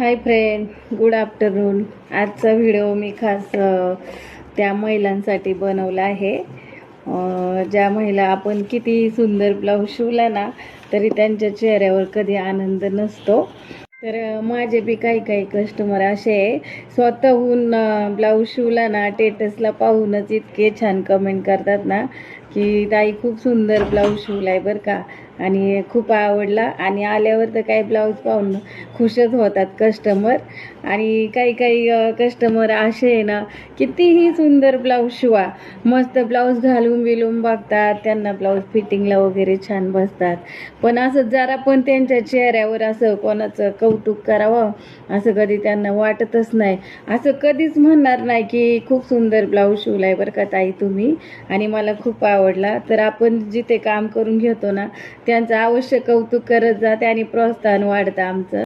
हाय friend good afternoon आजचा video मी खास त्या महिलांसाठी बनवला आहे. ज्या महिला आपण किती सुंदर ब्लाऊज शिवला ना तरी त्यांच्या चेहऱ्यावर कधी आनंद नसतो. तर माझे बी काही काही कस्टमर असे आहे. स्वतःहून ब्लाऊज शिवला ना टेटसला पाहूनच इतके छान कमेंट करतात ना की ताई खूप सुंदर ब्लाऊज शिवला आहे बरं का. आणि खूप आवडला. आणि आल्यावर तर काही ब्लाऊज पाहून खुशच होतात कस्टमर आणि काही काही कस्टमर असे आहे ना कितीही सुंदर ब्लाऊज शिवा मस्त ब्लाऊज घालून बिलून बघतात त्यांना ब्लाऊज फिटिंगला वगैरे छान बसतात. पण असं जरा पण त्यांच्या चेहऱ्यावर असं कोणाचं कौतुक करावं असं कधी त्यांना वाटतच नाही. असं कधीच म्हणणार नाही की खूप सुंदर ब्लाऊज शिवलाय बरं का ताई तुम्ही. आणि मला खूप आवडला. तर आपण जिथे काम करून घेतो ना त्यांचं अवश्य कौतुक करत जाते आणि प्रोत्साहन वाढतं आमचं.